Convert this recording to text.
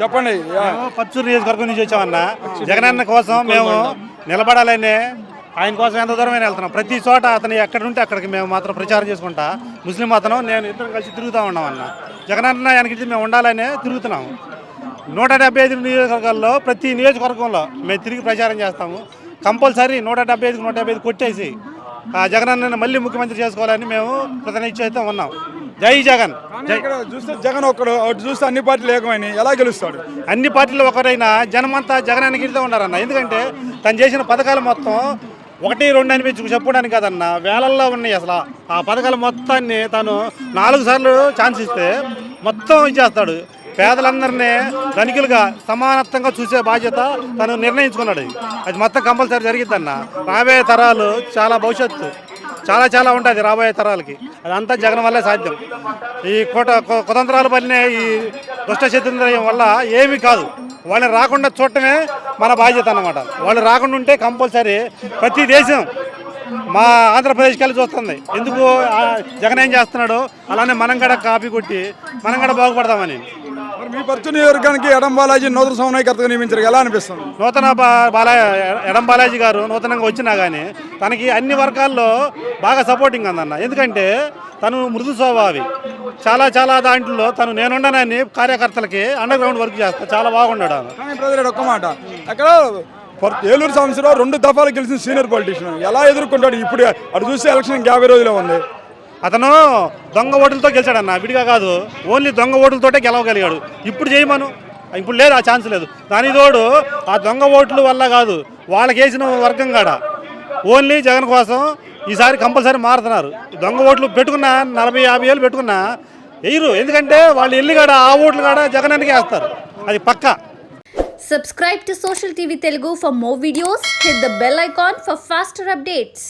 చెప్పండి. మేము పచ్చూరు నియోజకవర్గం నుంచి వచ్చామన్న. జగనన్న కోసం మేము నిలబడాలని ఆయన కోసం ఎంత దూరమైన వెళ్తున్నాం. ప్రతి చోట అతను ఎక్కడ ఉంటే అక్కడికి మేము మాత్రం ప్రచారం చేసుకుంటా. ముస్లిం అతను నేను ఇద్దరం కలిసి తిరుగుతూ ఉన్నాం అన్న జగనన్న వెనక్కి మేము ఉండాలని తిరుగుతున్నాము నూట డెబ్బై ఐదు నియోజకవర్గాల్లో ప్రతి నియోజకవర్గంలో మేము తిరిగి ప్రచారం చేస్తాము. కంపల్సరీ నూట డెబ్బై ఐదుకి నూట డెబ్బై ఐదు కొట్టేసి ఆ మళ్ళీ ముఖ్యమంత్రి చేసుకోవాలని మేము ప్రతినిత్యం ఉన్నాం. జై జగన్. ఇక్కడ చూస్తే జగన్ ఒక్కడు చూస్తే అన్ని పార్టీలు ఏకమైనవి ఎలా గెలుస్తాడు? అన్ని పార్టీలు ఒకరైనా జనమంతా జగనానికి ఇడితే ఉన్నారన్న ఎందుకంటే తను చేసిన పథకాలు మొత్తం ఒకటి రెండు అనిపించు చెప్పడానికి కదన్న. వేలల్లో ఉన్నాయి అసలు. ఆ పథకాలు మొత్తాన్ని తను నాలుగు సార్లు ఛాన్స్ ఇస్తే మొత్తం ఇచ్చేస్తాడు. పేదలందరినీ ధనికులుగా సమానత్వంగా చూసే బాధ్యత తను నిర్ణయించుకున్నాడు. అది మొత్తం కంపల్సరీ జరిగిద్దన్న. రాబోయే తరాలు చాలా భవిష్యత్తు. చాలా చాలా ఉంటుంది రాబోయే తరాలకి. అదంతా జగన్ వల్లే సాధ్యం. ఈ కోట కుతంత్రాలు పడిన ఈ దుష్ట చతుర్యం వల్ల ఏమీ కాదు. వాళ్ళని రాకుండా చూడటమే మన బాధ్యత అన్నమాట. వాళ్ళు రాకుండా ఉంటే కంపల్సరీ ప్రతి దేశం మా ఆంధ్రప్రదేశ్కి వెళ్ళి చూస్తుంది. ఎందుకు జగన్ ఏం చేస్తున్నాడు? అలానే మనం కూడా కాపీ కొట్టి మనం కూడా బాగుపడతామని మీ పర్చు నియోజకవర్గానికి ఎడం బాలాజీ నూతన సమన్వయకర్తగా నియమించారు. ఎలా అనిపిస్తుంది? నూతన బాలా ఎడం బాలాజీ గారు నూతనంగా వచ్చినా కానీ తనకి అన్ని వర్గాల్లో బాగా సపోర్టింగ్ అందన్న ఎందుకంటే తను మృదు స్వభావి. చాలా చాలా దాంట్లో తను నేనుండనని కార్యకర్తలకి అండర్ గ్రౌండ్ వర్క్ చేస్తా చాలా బాగున్నాడు బ్రదర్ ఒక్క మాట. అక్కడ ఏలూరు సంవత్సరం రెండు దఫాలు గెలిచిన సీనియర్ పొలిటీషియన్ ఎలా ఎదుర్కొంటాడు? ఇప్పుడు అటు చూస్తే ఎలక్షన్ యాభై రోజులే ఉంది. అతను దొంగ ఓటులతో గెలిచాడన్న విడిగా కాదు. ఓన్లీ దొంగ ఓటులతోటే గెలవగలిగాడు. ఇప్పుడు చేయమను ఇప్పుడు లేదు ఆ ఛాన్స్ లేదు. దాని తోడు ఆ దొంగ ఓట్ల వల్ల కాదు వాళ్ళకి వేసిన వర్గం కాడ. ఓన్లీ జగన్ కోసం ఈసారి కంపల్సరీ మారుతున్నారు. దొంగ ఓట్లు పెట్టుకున్నా నలభై యాభై ఏళ్ళు పెట్టుకున్నా వేయరు ఎందుకంటే వాళ్ళు ఎల్లి కాడ ఆ ఓట్లు కాడ జగనానికి వేస్తారు. అది పక్కా. Subscribe to social TV Telugu for more videos hit the bell icon for faster updates